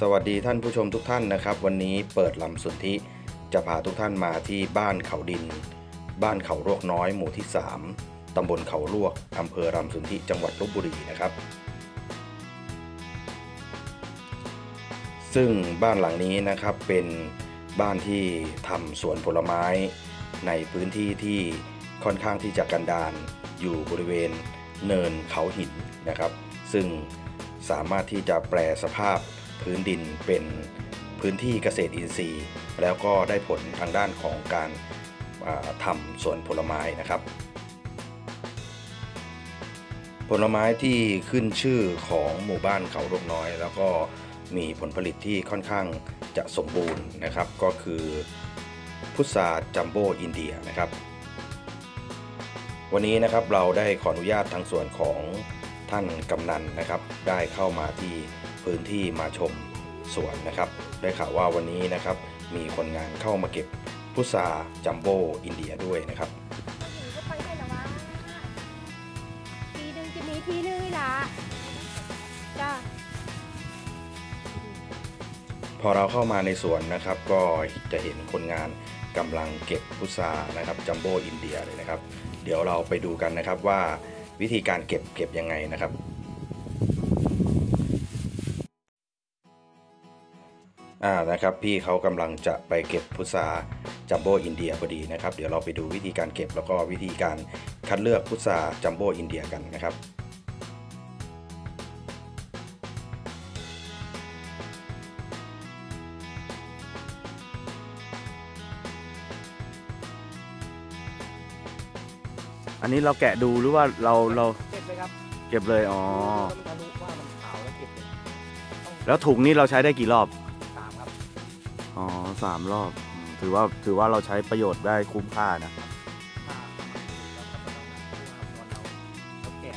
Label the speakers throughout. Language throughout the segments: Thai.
Speaker 1: สวัสดีท่านผู้ชมทุกท่านนะครับ วันนี้เปิดลำสุนธิจะพาทุกท่านมาที่บ้านเขาดิน บ้านเขาลวกน้อยหมู่ที่ 3 ตำบลเขาลวกอำเภอลำสุนธิจังหวัดลบบุรีนะครับ ซึ่งบ้านหลังนี้นะครับเป็นบ้านที่ทำสวนผลไม้ในพื้นที่ที่ค่อนข้างที่จะกันดารอยู่บริเวณเนินเขาหินนะครับ ซึ่งสามารถที่จะแปลสภาพ พื้นดินเป็นพื้นที่เกษตรอินทรีย์ แล้วก็ได้ผลทางด้านของการาทำสวนผลไม้นะครับ ผลไม้ที่ขึ้นชื่อของหมู่บ้านเขาลวกน้อย แล้วก็มีผลผลิตที่ค่อนข้างจะสมบูรณ์นะครับ ก็คือพุทราจัมโบ้อินเดียนะครับ วันนี้นะครับเราได้ขออนุญาตทางส่วนของท่านกำนันนะครับ ได้เข้ามาที่ พื้นที่มาชมสวนนะครับ ได้ข่าวว่าวันนี้นะครับมีคนงานเข้ามาเก็บพุทราจัมโบ้อินเดียด้วยนะครับ
Speaker 2: หนูก็ไปได้แล้ววะทีหนึงจะมีทีนึงนี่ล่ะจ้า
Speaker 1: พอเราเข้ามาในสวนนะครับ ก็จะเห็นคนงานกำลังเก็บพุทรานะครับจัมโบ้อินเดียเลยนะครับ เดี๋ยวเราไปดูกันนะครับว่าวิธีการเก็บเก็บยังไงนะครับ อ่านะครับพี่เขากำลังจะไปเก็บพุทราจัมโบ้อินเดียพอดีนะครับ เดี๋ยวเราไปดูวิธีการเก็บแล้วก็วิธีการคัดเลือกพุทราจัมโบ้อินเดียกันนะครับ
Speaker 3: อันนี้เราแกะดูหรือว่าเราเรา
Speaker 4: เก็บเลยครับ
Speaker 3: เก็บเลยอ๋อ
Speaker 4: ถ้ารู้ว่ามันขาวแล้วเก็บเลยต้อง
Speaker 3: แล้วถุงนี้เราใช้ได้กี่รอบ
Speaker 4: สามครับ
Speaker 3: อ๋อสามรอบอืมถือว่าถือว่าเราใช้ประโยชน์ได้คุ้มค่านะ
Speaker 4: ถ้าเอามาแล้วก็ไม่ต้องนะเพราะว่าตอนเราเราแกะ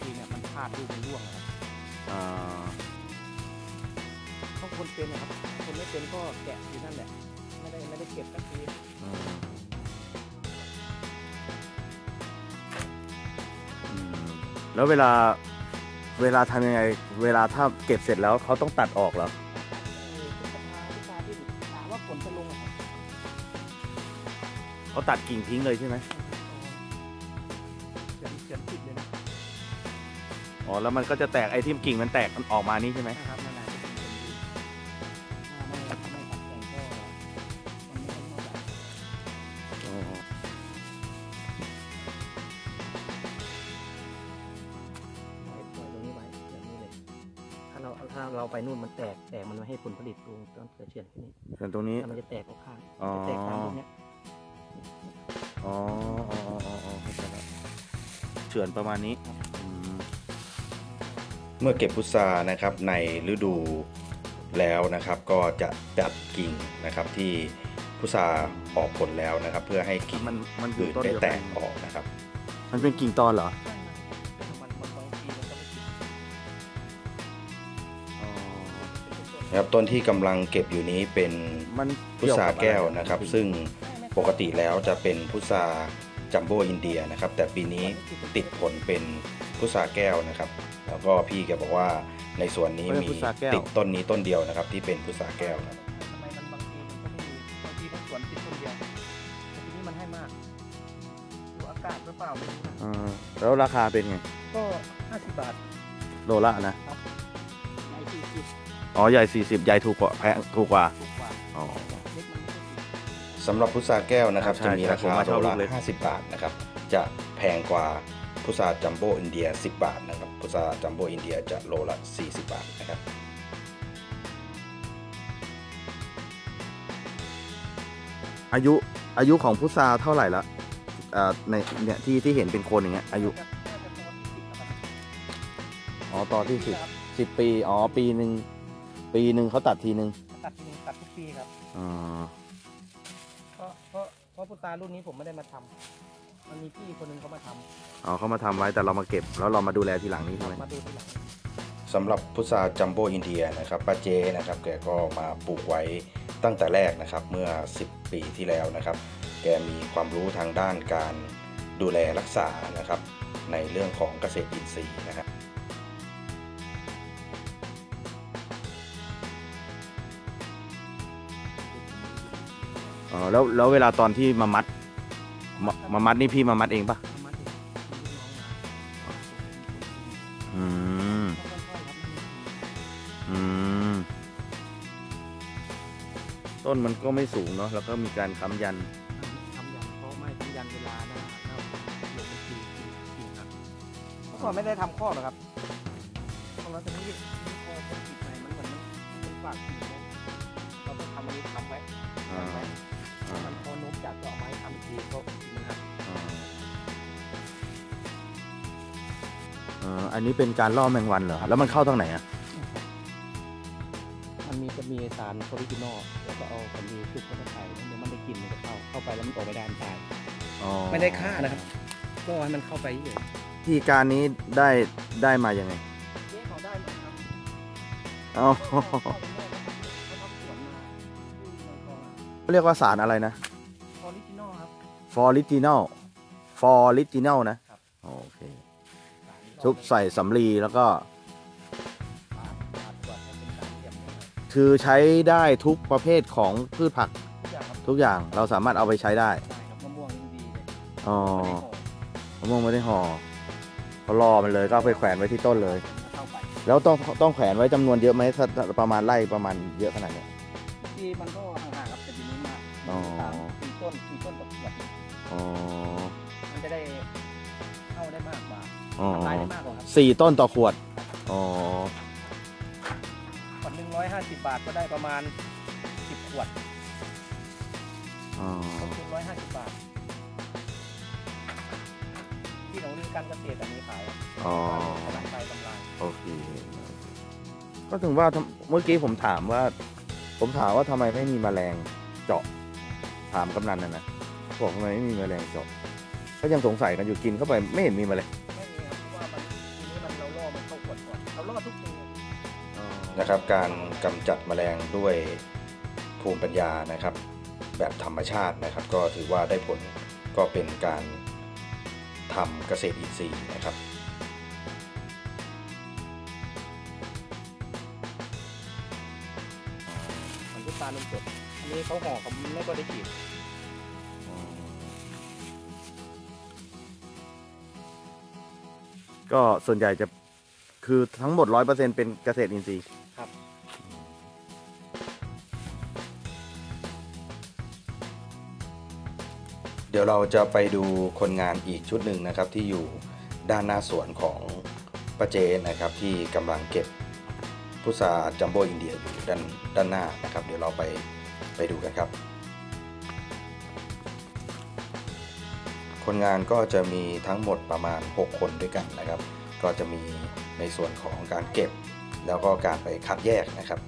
Speaker 4: ทีเนี่ยมันพลาดลูกมันร่วงนะครับ
Speaker 3: อ่า
Speaker 4: ต้องคนเป็นนะครับคนไม่เป็นก็แกะอยู่นั่นแหละ ไม่ได้ไม่ได้เก็บสักที
Speaker 3: อืมอืมแล้วเวลาเวลาทำยังไง เวลาถ้าเก็บเสร็จแล้วเขาต้องตัดออกเหรอ
Speaker 4: เอ
Speaker 3: เขาตัดกิ่งทิ้งเลยใช่ไหม
Speaker 4: เขียนเขียนผิดเลยนะ
Speaker 3: อ๋อแล้วมันก็จะแตกไอ้ที่กิ่งมันแตกมันออกมานี่ใช่ไหม
Speaker 4: นะครับนั่นแหละที่ผมเขียนผิดถ้าไม่ไม่ตัดแต่งก็มันไม่ค่อยเท่าไหร่
Speaker 3: อ๋อ
Speaker 4: ไว้ปล่อยตรงนี้ไว้แบบนี้เลยถ้าเราถ้าเราไปนู่นมันแตกแตกมันไม่ให้ผลผลิตตรงต้นกระเชียนที่นี่
Speaker 3: ส่วนตรงนี้
Speaker 4: ถ้ามันจะแตกออกข้าง
Speaker 3: อ๋อ
Speaker 4: จะแตกตามพวกเนี้ย
Speaker 3: อ๋ออ๋ออ๋ออ๋ออ๋อเข้าใจแล้วเฉือนประมาณนี้อืม
Speaker 1: เมื่อเก็บพุทรานะครับในฤดูแล้วนะครับ ก็จะตัดกิ่งนะครับที่พุทราออกผลแล้วนะครับ เพื่อให้กิ่ง
Speaker 3: มันมันอยู่
Speaker 1: อื่น
Speaker 3: ต้น
Speaker 1: ได้
Speaker 3: เดียว
Speaker 1: แต
Speaker 3: กั
Speaker 1: ก
Speaker 3: น
Speaker 1: ออกนะครับ
Speaker 3: มันเป็นกิ่งตอนเหรอ
Speaker 4: มันมันบางทีมันก็ไม่ติด
Speaker 3: อ๋อ
Speaker 1: นะครับต้นที่กำลังเก็บอยู่นี้เป็น
Speaker 3: มัน
Speaker 1: พุทราแก้วนะครับ ซึ่ง ปกติแล้วจะเป็นพุทราจัมโบ้อินเดียนะครับ แต่ปีนี้ติดผลเป็นพุทราแก้วนะครับ แล้วก็พี่แกบอกว่าในส่วนนี้มีติดต้นนี้ต้นเดียวนะครับ ที่เป็นพุทราแก้วครับ
Speaker 4: ทำไมมันบางทีมันก็ไม่มีบางทีมันสวนติดคนเดียวแต่ทีนี้มันให้มากดูอากาศหรือเปล่าไม่รู้นะ
Speaker 3: อ่าแล้วราคาเป็นไง
Speaker 4: ก็ห้าสิบบาท
Speaker 3: โลละนะ
Speaker 4: ในสี่สิบ
Speaker 3: อ๋อใหญ่40ใหญ่ถูกกว่าแพงถูกกว่า
Speaker 4: ถูก
Speaker 1: สำหรับพุทราแก้วนะครับ
Speaker 3: ใช่
Speaker 1: จะมีรา
Speaker 3: ใช่ผม
Speaker 1: คา
Speaker 3: ว่าช
Speaker 1: โล
Speaker 3: อบลู
Speaker 1: ละ
Speaker 3: กเล็ก
Speaker 1: 50 บาทนะครับจะแพงกว่าพุทราจัมโบ้อินเดีย 10 บาทนะครับพุทราจัมโบ้อินเดียจะโลละ 40 บาทนะครับ
Speaker 3: อายุอายุของพุทราเท่าไหร่ละอ่าในเนี่ยที่ที่เห็นเป็นโคนอย่างเงี้ยอายุ
Speaker 4: น่าจะประมาณสิบนะครับ
Speaker 3: อ๋อต่อที่สิบ
Speaker 4: ครับ
Speaker 3: สิบปี อ๋อ ปีหนึ่ง ปีหนึ่งเขาตัดทีหนึ่ง
Speaker 4: ตัดทีนึงตัดทุกปีครับ
Speaker 3: อ๋อ
Speaker 4: เพราะ เพราะเพราะพุตรารุ่นนี้ผมไม่ได้มาทำมันมีพี่คนหนึงเขามาทำ
Speaker 3: อ๋อเขามาทำไว้แต่เรามาเก็บ แล้วเรามาดูแลทีหลังนี้ใช่ไหม
Speaker 4: มาดูทีหลัง
Speaker 1: สำหรับพุทราจัมโบ้อินเดียนะครับป้าเจนะครับแกก็มาปลูกไว้ตั้งแต่แรกนะครับเมื่อ 10 ปีที่แล้วนะครับ แกมีความรู้ทางด้านการดูแลรักษานะครับ ในเรื่องของเกษตรอินทรีย์นะครับ
Speaker 3: อ๋อแล้วแล้วเวลาตอนที่มามัดมามามัดนี่พี่มามัดเองปะ
Speaker 4: เอามาเองมีลูกน้องมา
Speaker 3: อืม
Speaker 4: ค่อยๆครับ
Speaker 3: อืมต้นมันก็ไม่สูงเนาะแล้วก็มีการค้ำยัน
Speaker 4: ทำยันเพราะไม่ทำยันเวลาหน้าหน้าลงไปทีทีทีครับเมื่อก่อนไม่ได้ทำข้อหรอกครับพอเราจะนี่นี่พอคนติดในมันเหมือนมันมันฝากทีเอ่า
Speaker 3: อั
Speaker 4: นนี้เป็
Speaker 3: นการล่อแมงวันเหรอ แล้วมันเข้าทางไหนอะ
Speaker 4: มันมีจะมีสารออริจินอลแล้วก็เอาคนดีซุปเข้าไปใส่แล้วเดี๋ยวมันได้กลิ่นมันจะเข้าเข้าไปแล้วมันออกไปด้านตาย
Speaker 3: อ๋อ
Speaker 4: ไม่ได้ฆ่านะครับก็ให้มันเข้าไปเฉย
Speaker 3: ที่การนี้ได้ได้มายังไง
Speaker 4: เจ๊เขาได้มาครับ
Speaker 3: อ๋อ
Speaker 4: เขาทำสวนมาที่
Speaker 3: เรียกว่าสารอะไรนะ
Speaker 4: ออริจินอลครับ
Speaker 3: ฟอริจินอล ฟอริจินอลนะครับโอเค ชุบใส่สำลีแล้วก็
Speaker 4: ปาดปาดก่อนให้เป็นสามเหลี่ยมนะครับ
Speaker 3: คือใช้ได้ทุกประเภทของพืชผัก
Speaker 4: ทุกอย่างครับ
Speaker 3: ทุกอย่างเราสามารถเอาไปใช้ได้
Speaker 4: ได้ครับมะม่วงยังดีเลย
Speaker 3: อ๋อ
Speaker 4: ไม่ได้ห่อ
Speaker 3: มะม่วงไม่ได้ห่อเขารอมันเลยก็เอาไปแขวนไว้ที่ต้นเลย
Speaker 4: เข้าไป
Speaker 3: แล้วต้องต้องแขวนไว้จำนวนเยอะไหมถ้าถ้าประมาณไร่ประมาณเยอะขนาดเนี้ย
Speaker 4: ที่มันก็ห่างๆครับแต่ทีนี้มา
Speaker 3: อ๋อ
Speaker 4: สามสี่ต้นสี่ต้นกับขวด
Speaker 3: อ๋อ
Speaker 4: มันจะได้เข้าได้มากกว่า
Speaker 3: อ๋อ
Speaker 4: ทำลายได้มากกว่าครับ
Speaker 3: สี่ต้นต่อขวด อ๋อ
Speaker 4: ขวดหนึ่งร้อยห้าสิบบาทก็ได้ประมาณสิบขวด
Speaker 3: อ๋อ
Speaker 4: ต้นทุนร้อยห้าสิบบาท ที่หนองลือการเกษตรแบบนี้ขาย
Speaker 3: อ๋อ
Speaker 4: กำลังไปกำลัง
Speaker 3: โอเค ก็ถึงว่าทำเมื่อกี้ผมถามว่า ผมถามว่าทำไมไม่มีแมลงเจาะ ถามกำนันนะนะบอกทำไมไม่มีแมลงเจาะ ก็ยังสงสัยกันอยู่กินเข้าไปไม่เห็นมีแมลง
Speaker 4: ไม่ นะ
Speaker 1: ครับการกำจัดแมลงด้วยภูมิปัญญานะครับ แบบธรรมชาตินะครับ ก็ถือว่าได้ผลก็เป็นการทำเกษตรอินทรีย์นะครับ
Speaker 4: มันพุทรานมสดอันนี้เขาห่อเขาไม่ก็ได้ฉีด
Speaker 3: ก็ส่วนใหญ่จะ คือทั้งหมดร้อยเปอร์เซ็นเป็นเกษตรอินทรีย์
Speaker 4: ครับ
Speaker 1: เดี๋ยวเราจะไปดูคนงานอีกชุดหนึ่งนะครับ ที่อยู่ด้านหน้าสวนของป้าเจนะครับ ที่กำลังเก็บพุทราจัมโบอินเดียอยู่ด้านด้านหน้านะครับ เดี๋ยวเราไปไปดูกันครับ คนงานก็จะมีทั้งหมดประมาณ 6 คนด้วยกันนะครับ ก็จะมีในส่วนของการเก็บ แล้วก็การไปคัดแยกนะครับ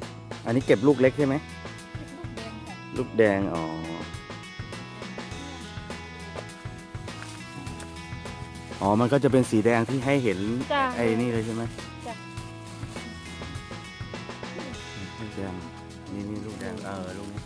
Speaker 3: อันนี้เก็บลูกเล็กใช่ไหม
Speaker 2: ลูกแดงค่ะ
Speaker 3: ลูกแดงอ๋ออ๋อ มันก็จะเป็นสีแดงที่ให้เห็น
Speaker 2: จ้ะ
Speaker 3: ไอ้นี่เลยใช่ไหม
Speaker 2: จ้ะ
Speaker 3: ลูกแดงนี่นี่ลูกแดงเออลูกนี้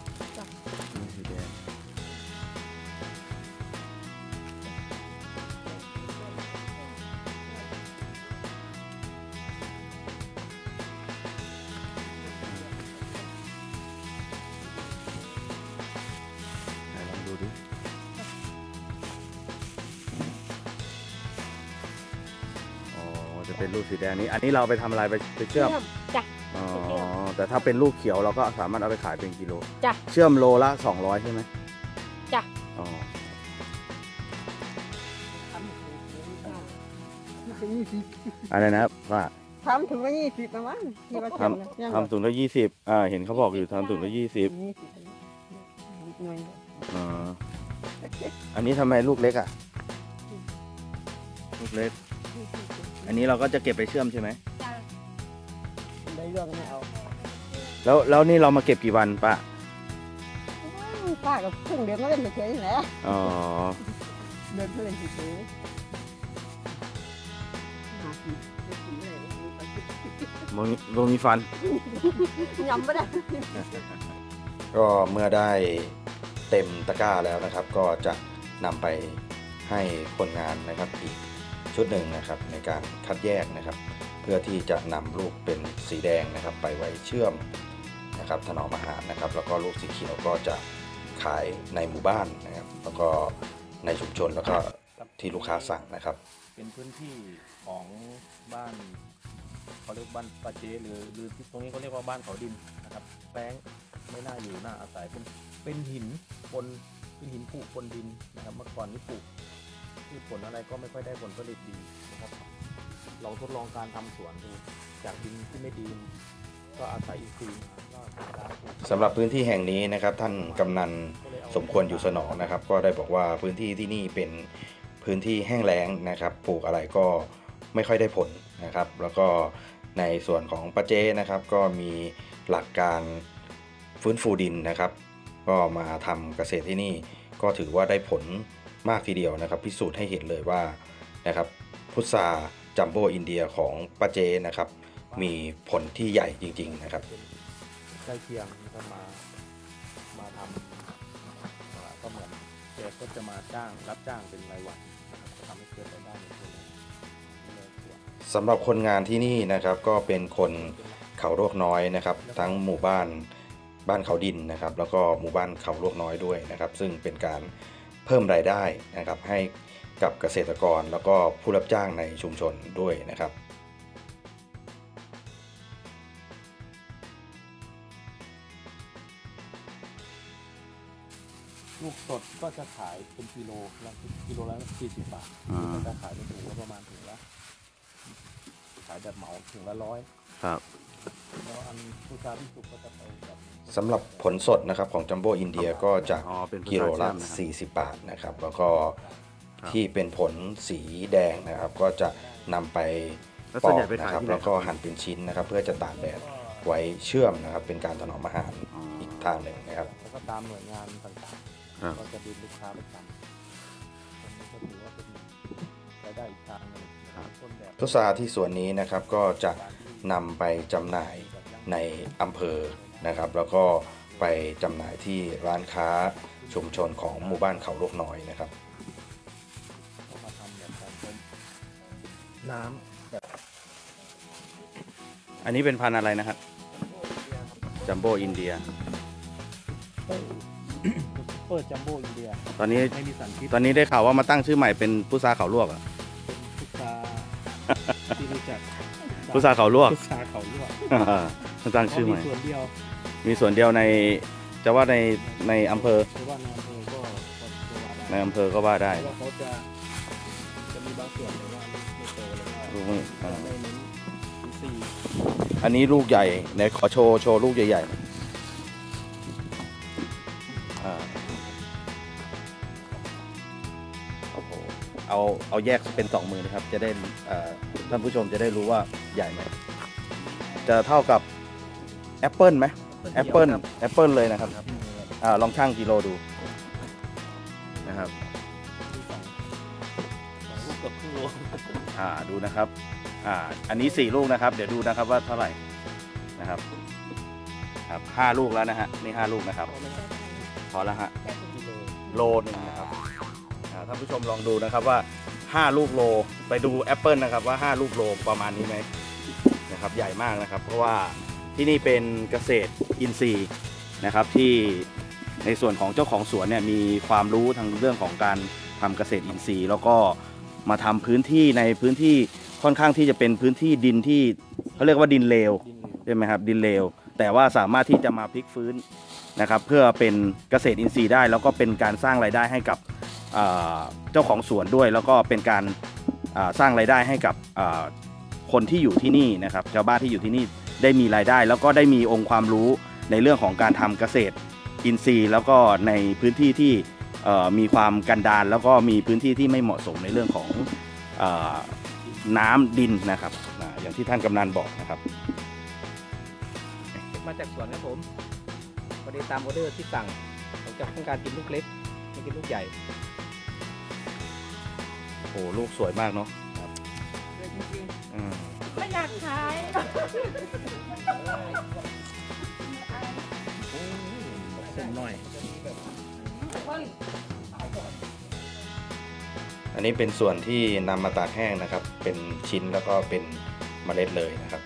Speaker 3: จะเป็นลูกสีแดงนี้ อันนี้เราไปทำอะไรไปไปเชื่อม
Speaker 2: จ้ะ
Speaker 3: อ๋อ
Speaker 2: ไปเชื่อม
Speaker 3: แต่ถ้าเป็นลูกเขียวเราก็สามารถเอาไปขายเป็นกิโล
Speaker 2: จ้ะ
Speaker 3: เชื่อมโลละสองร้อยใช่ไหม
Speaker 2: จ้ะ
Speaker 3: อ๋ออะไรนะครับว่า
Speaker 5: ทำถึงละยี่สิบประมาณที่ว่า
Speaker 3: ท
Speaker 5: ทำนะยังำ
Speaker 3: ทำถุงละยี่สิบอ่า เห็นเขาบอกอยู่ทำถุงละยี่สิบ
Speaker 5: ยี่สิบหน่วย
Speaker 3: อ่า อันนี้ทำไมลูกเล็กอะ ลูกเล็ก อันนี้เราก็จะเก็บไปเชื่อมใช่ไหม
Speaker 2: จ้ะ
Speaker 5: ได้เรื่องไม่เอา
Speaker 3: แล้วแล้วนี่เรามาเก็บกี่วันปะ
Speaker 5: ป้ากับพึ่งเดือนก็เล่นเฉยๆนี่แหละ
Speaker 3: อ๋อ
Speaker 5: เดินเพื่อนเฉยๆหากินไม่กินเลยมีไปกิน
Speaker 3: โมมีโมมีฟัน
Speaker 5: ยำไม่ได้
Speaker 1: ก็เมื่อได้เต็มตะกร้าแล้วนะครับ ก็จะนำไปให้คนงานนะครับอีก ชุดหนึ่งนะครับในการคัดแยกนะครับ เพื่อที่จะนำลูกเป็นสีแดงนะครับ ไปไว้เชื่อมนะครับถนอมอาหารนะครับ แล้วก็ลูกสีเขียวก็จะขายในหมู่บ้านนะครับ แล้วก็ในชุมชนแล้วก็ที่ลูกค้าสั่งนะครับ
Speaker 6: เป็นพื้นที่ของบ้านเขาเรียกบ้านปาเจหรือหรือที่ตรงนี้เขาเรียกว่าบ้านเขาดินนะครับแป้งไม่น่าอยู่น่าอาศัยเป็นเป็นหินบนเป็นหินผุบนดินนะครับ เมื่อก่อนนี่ปลูก ที่ผลอะไรก็ไม่ค่อยได้ผลผลิตดีนะครับลองทดลองการทำสวนดูจากดินที่ไม่ดีก็อาศัยอินทรีย์
Speaker 1: สำหรับพื้นที่แห่งนี้นะครับ ท่านกำนันสมควรอยู่สนองนะครับ ก็ได้บอกว่าพื้นที่ที่นี่เป็นพื้นที่แห้งแล้งนะครับ ปลูกอะไรก็ไม่ค่อยได้ผลนะครับ แล้วก็ในส่วนของปาเจนะครับ ก็มีหลักการฟื้นฟูดินนะครับ ก็มาทำเกษตรที่นี่ก็ถือว่าได้ผล มากทีเดียวนะครับ พิสูจน์ให้เห็นเลยว่านะครับพุทราจัมโบ้อินเดียของปาเจ้นะครับ มีผลที่ใหญ่จริง ๆ นะครับ
Speaker 6: ใกล้เคียงก็มามาทำเอ่อก็เหมือนแกก็จะมาจ้างรับจ้างเป็นรายวันนะครับทำให้เกิดรายได้ในตัวนี้ในส่วน
Speaker 1: สำหรับคนงานที่นี่นะครับก็เป็นคนเขาโรคน้อยนะครับ ทั้งหมู่บ้านบ้านเขาดินนะครับ แล้วก็หมู่บ้านเขาโรคน้อยด้วยนะครับ ซึ่งเป็นการ เพิ่มรายได้นะครับให้กับเกษตรกรแล้วก็ผู้รับจ้างในชุมชนด้วยนะครับ
Speaker 6: ลูกสดก็จะขายเป็นกิโลละกิโลละสี่สิบบาท
Speaker 3: อ่า
Speaker 6: ก็จะขายเป็นถุงละประมาณถุงละขายแบบเหมาถุงละร้อย
Speaker 3: ครับ
Speaker 6: แล้วอันผู้ชาที่สุกก็จะไปแบบ
Speaker 1: สำหรับผลสดนะครับของจัมโบ้อินเดียก็จะ
Speaker 3: อ๋อเป็น
Speaker 1: กิโลละ
Speaker 3: โพแทสเซียมนะครับ
Speaker 1: 40 บาทนะครับ แล้วก็
Speaker 3: ครับ
Speaker 1: ที่เป็นผลสีแดงนะครับ ก็จะนำไป
Speaker 3: แล้ว
Speaker 1: ป
Speaker 3: ส่
Speaker 1: อ
Speaker 3: วนใหญ่
Speaker 1: ก
Speaker 3: ไป
Speaker 1: นะ
Speaker 3: ขาย
Speaker 1: ครับ
Speaker 3: ที่ไหน
Speaker 1: แล้วก็หั่นเป็นชิ้นนะครับ เพื่อจะตากแดดไว้เชื่อมนะครับ เป็นการถนอมอาหาร
Speaker 3: อ๋อ
Speaker 1: อีกทางหนึ่งนะครับ
Speaker 6: แล้วก็ตามหน่วยงานต่าง
Speaker 3: ครับ
Speaker 6: ๆก็จะดูลูกค้าประจำตรงนี้ก็ถือว่าเป็นรายได้อีกทางหนึงนะครับต้นแบบ
Speaker 1: พุทราที่สวนนี้นะครับก็จะ นำไปจำหน่ายในอำเภอนะครับ แล้วก็ไปจำหน่ายที่ร้านค้าชุมชนของหมู่บ้านเขาลูกน้อยนะครับ
Speaker 6: ก็มาทำแบบการเป็นน้ำแบบ
Speaker 3: อันนี้เป็นพันธุ์อะไรนะครับ จัมโบ้อินเดีย
Speaker 6: เปอร์จัมโบ้อินเดีย
Speaker 3: ตอนนี้
Speaker 6: ไม่มีสารพิษ
Speaker 3: ตอนนี้ได้ข่าวว่ามาตั้งชื่อใหม่เป็นพุทราเขาลวกเหรอะ
Speaker 6: เป็นพุทราที่รู้จัก
Speaker 3: พุทราเขาลวก
Speaker 6: พุทราเขาลวก
Speaker 3: มาตั้งชื่อใหม่
Speaker 6: เพราะมีส่วนเดียว
Speaker 3: มีส่วนเดียวในจะว่าในในอำเภอ
Speaker 6: หรือว่าในอำเภอก็ก็ก็ว่าได้
Speaker 3: ในอำเภอก็ว่าได้
Speaker 6: เพราะว่าเขาจะจะมีบางส่วนเลยว่าไม่โตเลยว่า
Speaker 3: ลูกไม่อ่า
Speaker 6: ไม่เน้นอินทรีย์
Speaker 3: อันนี้ลูกใหญ่ไหนขอโชว์โชว์ลูกใหญ่ๆหน่อยอ่า เอาเอาแยกเป็นสองมือนะครับ จะได้เอ่อท่านผู้ชมจะได้รู้ว่าใหญ่ไหมจะเท่ากับแอปเปิลไหมแอปเปิลแอปเปิลเลยนะครับอ่าลองชั่งกิโลดูนะครับ
Speaker 6: สองลูกเกับครึ่งโล
Speaker 3: อ่าดูนะครับอ่าอันนี้สี่ลูกนะครับ เดี๋ยวดูนะครับว่าเท่าไหร่นะครับ ครับห้าลูกแล้วนะฮะนี่ห้าลูกนะครับพอแล้วฮะ
Speaker 6: กิโล
Speaker 3: โลหนึ่งนะครับอ่า ท่านผู้ชมลองดูนะครับว่าห้าลูกโลไปดูแอปเปิลนะครับว่าห้าลูกโลประมาณนี้ไหมนะครับใหญ่มากนะครับ เพราะว่าที่นี่เป็นเกษตรอินทรีย์นะครับที่ในส่วนของเจ้าของสวนเนี่ยมีความรู้ทางเรื่องของการทำเกษตรอินทรีย์ แล้วก็มาทำพื้นที่ในพื้นที่ค่อนข้างที่จะเป็นพื้นที่ดินที่เขาเรียกว่าดินเลว
Speaker 6: ดินเหลว
Speaker 3: ใช่ไหมครับดินเลวแต่ว่าสามารถที่จะมาพลิกฟื้นนะครับเพื่อเป็นเกษตรอินทรีย์ได้ แล้วก็เป็นการสร้างรายได้ให้กับ เจ้าของสวนด้วย แล้วก็เป็นการสร้างรายได้ให้กับคนที่อยู่ที่นี่นะครับชาวบ้านที่อยู่ที่นี่ได้มีรายได้ แล้วก็ได้มีองค์ความรู้ในเรื่องของการทำเกษตรอินทรีย์ แล้วก็ในพื้นที่ที่มีความกันดารแล้วก็มีพื้นที่ที่ไม่เหมาะสมในเรื่องของอน้ำดินนะครับอ่าอย่างที่ท่านกำนันบอกนะครับ
Speaker 4: มาจากสวนครับผมพอดีตามออเดอร์ที่สั่งผมจะต้องการกินลูกเล็กไม่กินลูกใหญ่
Speaker 3: โอ้ลูกสวยมากเนาะอืม
Speaker 2: ไม่อยากขาย
Speaker 6: เส้นน้อย
Speaker 1: อันนี้เป็นส่วนที่นำมาตากแห้งนะครับ เป็นชิ้นแล้วก็เป็นเมล็ดเลยนะครับ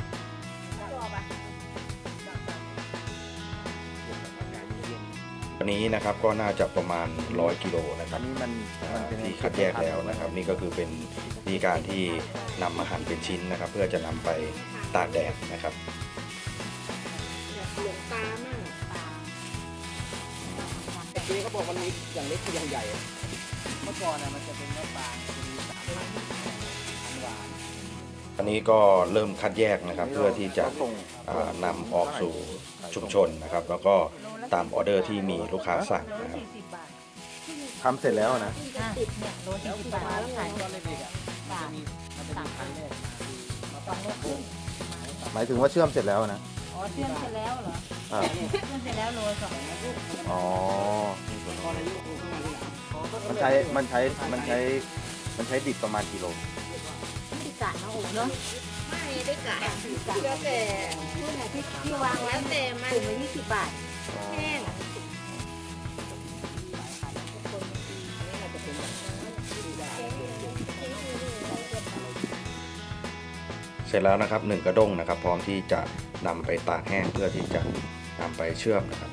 Speaker 1: นนี้นะครับก็น่าจะประมาณ 100 กิโลนะค
Speaker 3: อั
Speaker 1: รับ
Speaker 3: นนี้มันมันเป็น
Speaker 1: ที่คัดแยกแล้วนะครับ นี่ก็คือเป็นวิธีการที่นำมาหั่นเป็นชิ้นนะครับ เพื่อจะนำไปตากแดดนะครับ
Speaker 5: หลวงตามาก
Speaker 4: แต่ทีนี้เขาบอกมันมีอย่างเล็กกับอย่างใหญ่อะเมื่อก่อนอะมันจะเป็นเนื้อปลาจะมีสามพันพันหวาน
Speaker 1: อันนี้ก็เริ่มคัดแยกนะครับ เพื่อที่จะ
Speaker 3: ส่ง
Speaker 1: อ่า นำออกสู่ชุมชนนะครับ แล้วก็ตามออเดอร์ที่มีลูกค้าสั่งนะครับ
Speaker 3: ทำเสร็จแล้วนะ
Speaker 2: ติดเนี่ยโลสี่สิบบาทแล้วขาย
Speaker 4: ตอนเด็กๆอะมันจะมีมันจะมีคันแรกมาคือมะพ
Speaker 2: ส
Speaker 4: ร้า
Speaker 2: อ
Speaker 4: ว
Speaker 2: งโลครึ่ง
Speaker 3: หมายถึงว่าเชื่อมเสร็จแล้วนะ
Speaker 2: อ๋อเชื่อมเสร็จแล้วเหรอ
Speaker 3: อ่า
Speaker 2: เชื่อมเสร็จแล้วโลสอง
Speaker 3: อ๋อ
Speaker 4: ตอนอายุประมาณนี้
Speaker 3: มันใช้มันใช้มันใช้มันใช้ดิบประมาณกิโล
Speaker 2: ที่กะเนาะโอ้เนาะ
Speaker 5: ไม่ได้กะแล้วแต่
Speaker 2: ที่ไหนที่ที่วางไว้
Speaker 5: แล้วแต่มัน
Speaker 2: ถุงละยี่สิบบาท
Speaker 5: แห้ง
Speaker 1: เสร็จแล้วนะครับหนึ่งกระด้งนะครับ พร้อมที่จะนำไปตากแห้งเพื่อที่จะนำไปเชื่อมนะครับ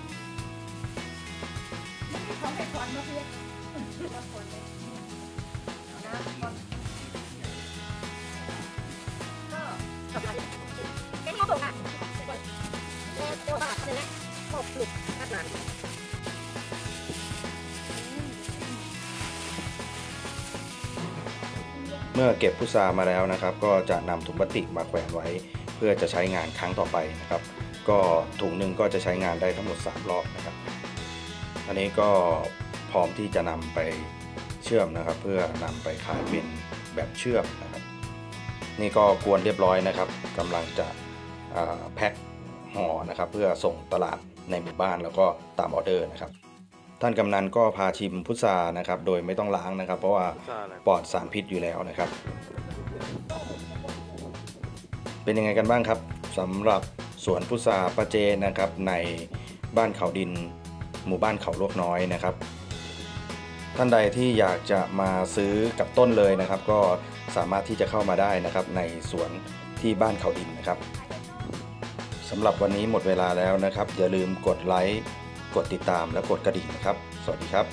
Speaker 2: เมื่อ
Speaker 5: เก็
Speaker 1: บพุทรามาแล้วนะครับ ก็จะนำถุงพลาสติกมาแขวนไว้ เพื่อจะใช้งานครั้งต่อไปนะครับ ก็ถุงหนึ่งก็จะใช้งานได้ทั้งหมด 3 รอบนะครับ อันนี้ก็พร้อมที่จะนำไปเชื่อมนะครับ เพื่อนำไปขายเป็นแบบเชื่อมนะครับ นี่ก็กวนเรียบร้อยนะครับกำลังจะแพ็คห่อนะครับ เพื่อส่งตลาดในหมู่บ้านแล้วก็ตามออเดอร์นะครับ ท่านกำนันก็พาชิมพุทรานะครับ โดยไม่ต้องล้างนะครับ เพราะว่าปลอดสารพิษอยู่แล้วนะครับ เป็นยังไงกันบ้างครับสำหรับสวนพุทราปาเจนะครับ ในบ้านเขาดิน หมู่บ้านเขาลวกน้อยนะครับ ท่านใดที่อยากจะมาซื้อกับต้นเลยนะครับ ก็สามารถที่จะเข้ามาได้นะครับ ในสวนที่บ้านเขาดินนะครับสำหรับวันนี้หมดเวลาแล้วนะครับ อย่าลืมกดไลค์ กดติดตามและกดกระดิ่งนะครับ สวัสดีครับ